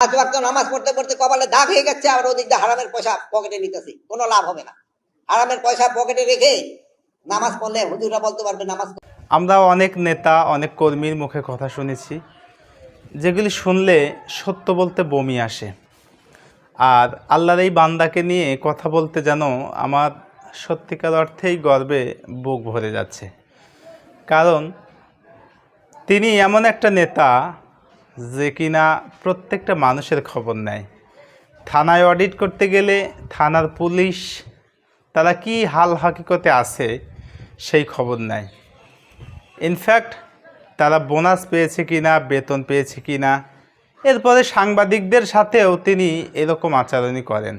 পাঁচ ওয়াক্ত নামাজ পড়তে পড়তে কপালে দাগ হয়ে গেছে আর ওদিক দিয়ে হারামের পয়সা পকেটে নিতেছি। কোনো লাভ হবে না। হারামের পয়সা পকেটে রেখে নামাজ পড়লে হুজুরা বলতে পারবে, নামাজ আমরা অনেক নেতা, অনেক কর্মীর মুখে কথা শুনেছি, যেগুলি শুনলে সত্য বলতে বমি আসে। আর আল্লাহর এই বান্দাকে নিয়ে কথা বলতে যেন আমার সত্যিকার অর্থেই গর্বে বুক ভরে যাচ্ছে। কারণ তিনি এমন একটা নেতা যে কিনা প্রত্যেকটা মানুষের খবর নেয়। থানায় অডিট করতে গেলে থানার পুলিশ তারা কি হাল হাকিকতে আছে সেই খবর নেয়। ইনফ্যাক্ট তারা বোনাস পেয়েছে কি না বেতন পেয়েছে কি না এরপরে সাংবাদিকদের সাথেও তিনি এরকম আচরণই করেন।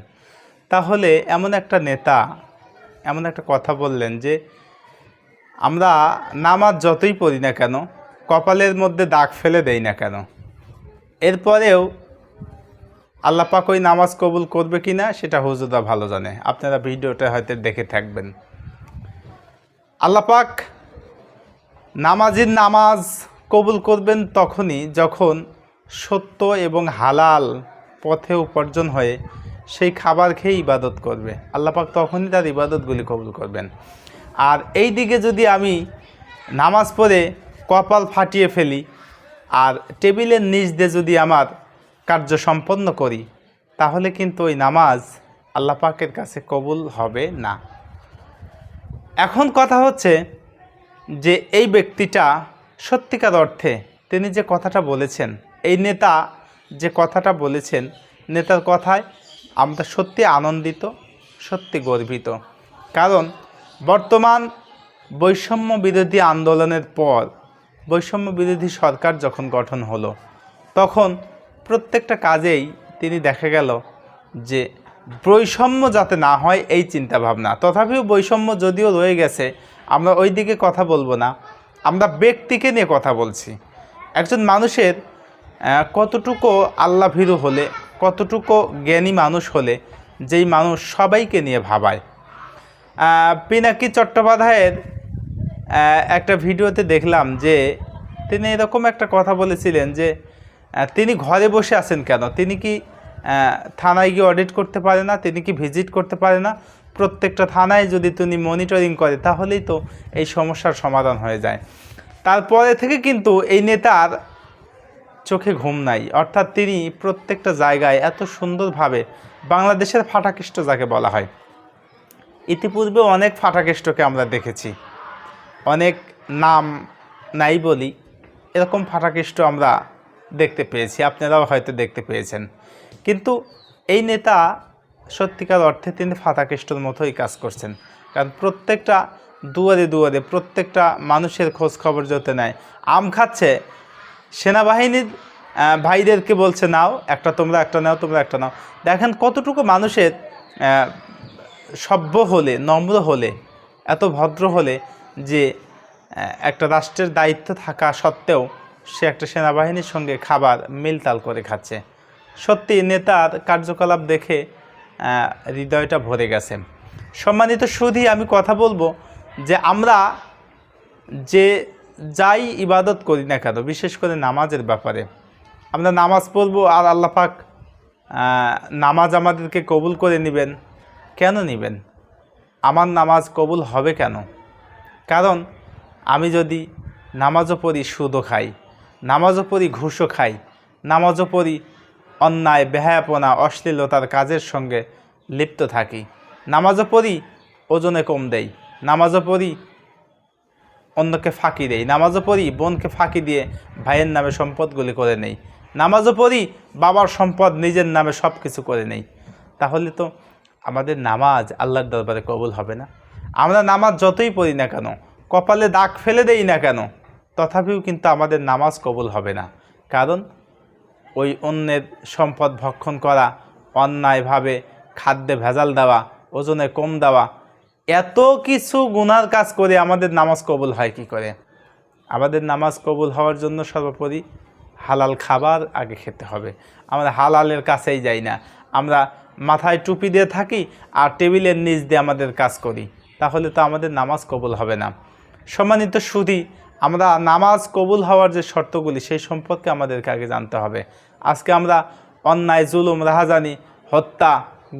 তাহলে এমন একটা নেতা এমন একটা কথা বললেন যে, আমরা নামাজ যতই পড়ি না কেন, কপালের মধ্যে দাগ ফেলে দেই না কেন। এরপরেও আল্লাপাক ওই নামাজ কবুল করবে কি না, সেটা হুজুরা ভালো জানে। আপনারা ভিডিওটা হয়তো দেখে থাকবেন। আল্লাপাক নামাজির নামাজ কবুল করবেন তখনই যখন সত্য এবং হালাল পথে উপার্জন হয়ে সেই খাবার খেয়ে ইবাদত করবে। আল্লাপাক তখনই তার ইবাদতগুলি কবুল করবেন। আর এই দিকে যদি আমি নামাজ পড়ে কপাল ফাটিয়ে ফেলি আর টেবিলের নিচ দিয়ে যদি আমার কার্য সম্পন্ন করি, তাহলে কিন্তু ওই নামাজ আল্লাপাকের কাছে কবুল হবে না। এখন কথা হচ্ছে যে এই ব্যক্তিটা সত্যিকার অর্থে তিনি যে কথাটা বলেছেন, এই নেতা যে কথাটা বলেছেন, নেতার কথায় আমরা সত্যি আনন্দিত, সত্যি গর্বিত। কারণ বর্তমান বৈষম্য বিরোধী আন্দোলনের পর বৈষম্য বিরোধী সরকার যখন গঠন হলো, তখন প্রত্যেকটা কাজেই তিনি দেখা গেল যে বৈষম্য যাতে না হয় এই চিন্তা ভাবনা তথাপিও বৈষম্য যদিও রয়ে গেছে, আমরা ওই দিকে কথা বলব না। আমরা ব্যক্তিকে নিয়ে কথা বলছি। একজন মানুষের কতটুকু আল্লাহ ভীরু হলে, কতটুকু জ্ঞানী মানুষ হলে, যেই মানুষ সবাইকে নিয়ে ভাবায়। পিনাকি চট্টোপাধ্যায়ের একটা ভিডিওতে দেখলাম যে তিনি এরকম একটা কথা বলেছিলেন যে তিনি ঘরে বসে আছেন কেন? তিনি কি থানায় গিয়ে অডিট করতে পারে না? তিনি কি ভিজিট করতে পারে না? প্রত্যেকটা থানায় যদি তিনি মনিটরিং করে, তাহলেই তো এই সমস্যার সমাধান হয়ে যায়। তারপরে থেকে কিন্তু এই নেতার চোখে ঘুম নাই। অর্থাৎ তিনি প্রত্যেকটা জায়গায় এত সুন্দরভাবে বাংলাদেশের ফাটাকৃষ্ট যাকে বলা হয় ইতিপূর্বে অনেক ফাটাকেষ্টকে আমরা দেখেছি। অনেক নাম নাই বলি। এরকম ফাটাকেষ্ট আমরা দেখতে পেয়েছি, আপনারাও হয়তো দেখতে পেয়েছেন। কিন্তু এই নেতা সত্যিকার অর্থে তিনি ফাটাকেষ্টর মতোই কাজ করছেন। কারণ প্রত্যেকটা দুয়ারে দুয়ারে, প্রত্যেকটা মানুষের খোঁজ খবর যতে নেয়, আম খাচ্ছে, সেনাবাহিনীর ভাইদেরকে বলছে, নাও, একটা তোমরা, একটা নাও, তোমরা, একটা নাও। দেখেন কতটুকু মানুষের সভ্য হলে, নম্র হলে, এত ভদ্র হলে যে একটা রাষ্ট্রের দায়িত্ব থাকা সত্ত্বেও সে একটা সেনাবাহিনীর সঙ্গে খাবার মিলতাল করে খাচ্ছে। সত্যি নেতার কার্যকলাপ দেখে হৃদয়টা ভরে গেছে। সম্মানিত সুধী, আমি কথা বলব যে আমরা যে যাই ইবাদত করি না কেন, বিশেষ করে নামাজের ব্যাপারে, আমরা নামাজ পড়ব আর আল্লাহ পাক নামাজ আমাদেরকে কবুল করে নেবেন। কেন নেবেন? আমার নামাজ কবুল হবে কেন? কারণ আমি যদি নামাজও পড়ি সুদও খাই, নামাজও পড়ি ঘুষও খাই, নামাজও পড়ি অন্যায়, বেহায়াপনা, অশ্লীলতার কাজের সঙ্গে লিপ্ত থাকি, নামাজও পড়ি ওজনে কম দেই, নামাজও পড়ি অন্যকে ফাঁকি দেই, নামাজও পড়ি বোনকে ফাঁকি দিয়ে ভাইয়ের নামে সম্পদগুলি করে নেই, নামাজও পড়ি বাবার সম্পদ নিজের নামে সব কিছু করে নেই। তাহলে তো আমাদের নামাজ আল্লাহর দরবারে কবুল হবে না। আমরা নামাজ যতই পড়ি না কেন, কপালে দাগ ফেলে দেই না কেন, তথাপিও কিন্তু আমাদের নামাজ কবুল হবে না। কারণ ওই অন্যের সম্পদ ভক্ষণ করা, অন্যায়ভাবে খাদ্যে ভেজাল দেওয়া, ওজনে কম দেওয়া, এত কিছু গুনার কাজ করে আমাদের নামাজ কবুল হয় কি করে? আমাদের নামাজ কবুল হওয়ার জন্য সর্বোপরি হালাল খাবার আগে খেতে হবে। আমরা হালালের কাছেই যাই না। আমরা মাথায় টুপি দিয়ে থাকি আর টেবিলের নিচ দিয়ে আমাদের কাজ করি। তাহলে তো আমাদের নামাজ কবুল হবে না। সম্মানিত সুধী, আমরা নামাজ কবুল হওয়ার যে শর্তগুলি, সেই সম্পর্কে আমাদেরকে আগে জানতে হবে। আজকে আমরা অন্যায়, জুলুম, রাহাজানি, হত্যা,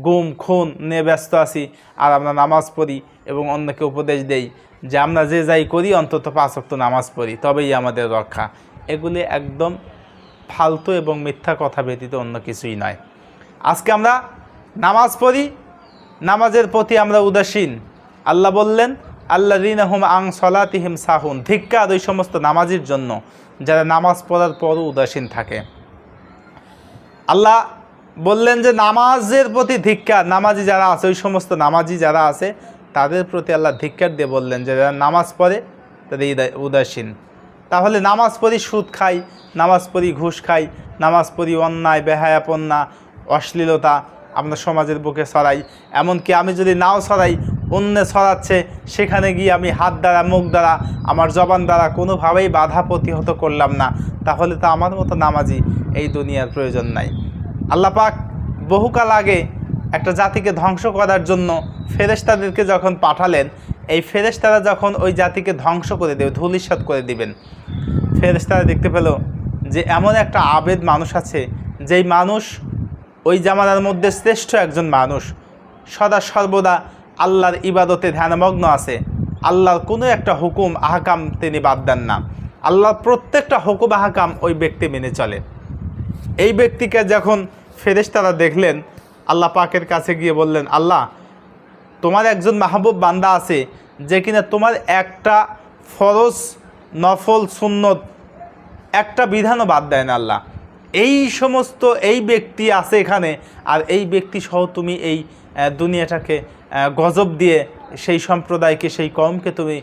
গুম, খুন নিয়ে ব্যস্ত আছি আর আমরা নামাজ পড়ি এবং অন্যকে উপদেশ দেই যে আমরা যে যাই করি, অন্তত পাঁচ ওয়াক্ত নামাজ পড়ি, তবেই আমাদের রক্ষা। এগুলি একদম ফালতু এবং মিথ্যা কথা ব্যতীত অন্য কিছুই নয়। আজকে আমরা নামাজ পড়ি, নামাজের প্রতি আমরা উদাসীন। আল্লাহ বললেন আল্লাহ হুম আং সলাতিহিম সাহুন। ধিক্কার ওই সমস্ত নামাজির জন্য, যারা নামাজ পড়ার পরও উদাসীন থাকে। আল্লাহ বললেন যে, নামাজের প্রতি ধিক্কার। নামাজি যারা আছে, ওই সমস্ত নামাজি যারা আছে, তাদের প্রতি আল্লাহ ধিক্কার দিয়ে বললেন যে, যারা নামাজ পড়ে, তাদের উদাসীন। তাহলে নামাজ পড়ি সুদ খাই, নামাজ পড়ি ঘুষ খাই, নামাজ পড়ি অন্যায়, বেহায়াপন্না, অশ্লীলতা আমরা সমাজের বুকে সরাই এমনকি আমি যদি নাও ছড়াই অন্য ছড়াচ্ছে, সেখানে গিয়ে আমি হাত দ্বারা, মুখ দ্বারা, আমার জবান দ্বারা কোনোভাবেই বাধা প্রতিহত করলাম না। তাহলে তো আমার মতো নামাজি এই দুনিয়ার প্রয়োজন নাই। আল্লাহ পাক বহুকাল আগে একটা জাতিকে ধ্বংস করার জন্য ফেরেশতাদেরকে যখন পাঠালেন, এই ফেরেশতারা যখন ওই জাতিকে ধ্বংস করে দেবে, ধুলিসাৎ করে দিবেন, ফেরেশতারা দেখতে পেল যে এমন একটা আবেদ মানুষ আছে, যেই মানুষ ওই জামানার মধ্যে শ্রেষ্ঠ একজন মানুষ। সদা সর্বদা আল্লাহর ইবাদতে ধ্যানমগ্ন আছে। আল্লাহর কোনো একটা হুকুম, আহকাম তিনি বাদ দেন না। আল্লাহর প্রত্যেকটা হুকুম, আহকাম ওই ব্যক্তি মেনে চলে। এই ব্যক্তিকে যখন ফেরেশতারা দেখলেন, আল্লাহ পাকের কাছে গিয়ে বললেন, আল্লাহ, তোমার একজন মাহবুব বান্দা আছে, যে কিনা তোমার একটা ফরজ, নফল, সুন্নত, একটা বিধানও বাদ দেয় না আল্লাহ। এই সমস্ত এই ব্যক্তি আছে এখানে, আর এই ব্যক্তি সহ তুমি এই দুনিয়াটাকে গজব দিয়ে সেই সম্প্রদায়কে, সেই কমকে তুমি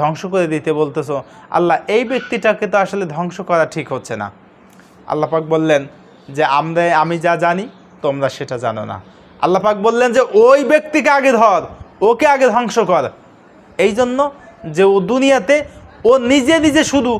ধ্বংস করে দিতে বলতেছো। আল্লাহ, এই ব্যক্তিটাকে তো আসলে ধ্বংস করা ঠিক হচ্ছে না। আল্লাহ পাক বললেন যে, আমরা, আমি যা জানি, তোমরা সেটা জানো না। আল্লাহ পাক বললেন যে, ওই ব্যক্তিকে আগে ধর, ওকে আগে ধ্বংস কর। এই জন্য যে ও দুনিয়াতে ও নিজে নিজে শুধু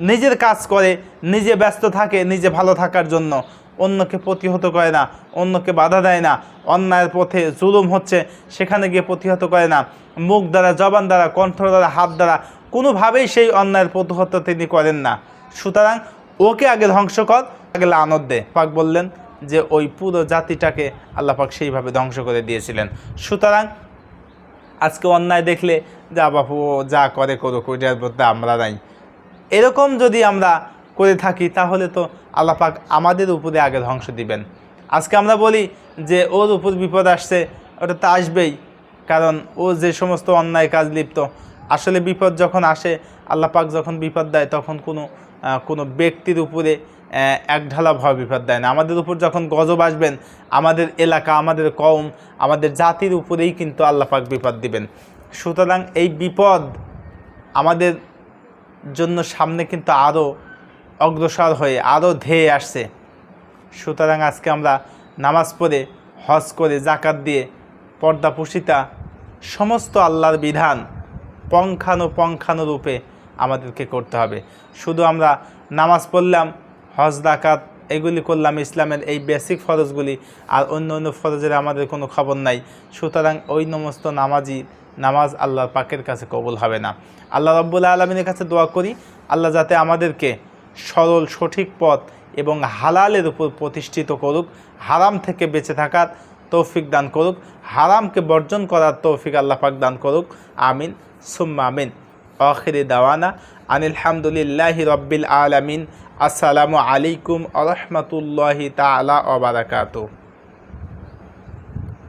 নিজের কাজ করে, নিজে ব্যস্ত থাকে, নিজে ভালো থাকার জন্য। অন্যকে প্রতিহত করে না, অন্যকে বাধা দেয় না। অন্যায়ের পথে জুলুম হচ্ছে, সেখানে গিয়ে প্রতিহত করে না। মুখ দ্বারা, জবান দ্বারা, কণ্ঠ দ্বারা, হাত দ্বারা, কোনোভাবেই সেই অন্যায়ের প্রতিহত তিনি করেন না। সুতরাং ওকে আগে ধ্বংস কর, আগে লানত দে। পাক বললেন যে, ওই পুরো জাতিটাকে আল্লাহ পাক সেইভাবে ধ্বংস করে দিয়েছিলেন। সুতরাং আজকে অন্যায় দেখলে, যা বাপু, যা করে করুক, ওইটার মধ্যে আমরা নাই। এরকম যদি আমরা করে থাকি, তাহলে তো আল্লাহ পাক আমাদের উপরে আগে ধ্বংস দিবেন। আজকে আমরা বলি যে ওর উপর বিপদ আসছে, ওটা তো আসবেই। কারণ ও যে সমস্ত অন্যায় কাজ লিপ্ত, আসলে বিপদ যখন আসে, আল্লাহ পাক যখন বিপদ দেয়, তখন কোনো কোনো ব্যক্তির উপরে এক ঢালা ভয় বিপদ দেয় না। আমাদের উপর যখন গজব আসবেন, আমাদের এলাকা, আমাদের কম আমাদের জাতির উপরেই কিন্তু আল্লাহ পাক বিপদ দিবেন। সুতরাং এই বিপদ আমাদের জন্য সামনে কিন্তু আরও অগ্রসর হয়ে আরও ধেয়ে আসছে। সুতরাং আজকে আমরা নামাজ পড়ে, হজ করে জাকাত দিয়ে পর্দা পুষিতা সমস্ত আল্লাহর বিধান পঙ্খানু রূপে আমাদেরকে করতে হবে। শুধু আমরা নামাজ পড়লাম, হজ জাকাত এগুলি করলাম, ইসলামের এই বেসিক ফরজগুলি, আর অন্য অন্য ফরজের আমাদের কোনো খবর নাই। সুতরাং ওই সমস্ত নামাজি নামাজ আল্লাহর পাকের কাছে কবুল হবে না। আল্লাহ রব্বুল্লা আলমিনের কাছে দোয়া করি, আল্লাহ যাতে আমাদেরকে সরল, সঠিক পথ এবং হালালের উপর প্রতিষ্ঠিত করুক, হারাম থেকে বেঁচে থাকার তৌফিক দান করুক, হারামকে বর্জন করার তৌফিক আল্লাহ পাক দান করুক। আমিন। সুম্মা আমিন। আখিরি দাওয়ানা আনিলহামদুলিল্লাহি রব্বিল আলামিন। আসসালামু আলাইকুম আ রহমতুল্লাহি তালা ওবারাকাতুহ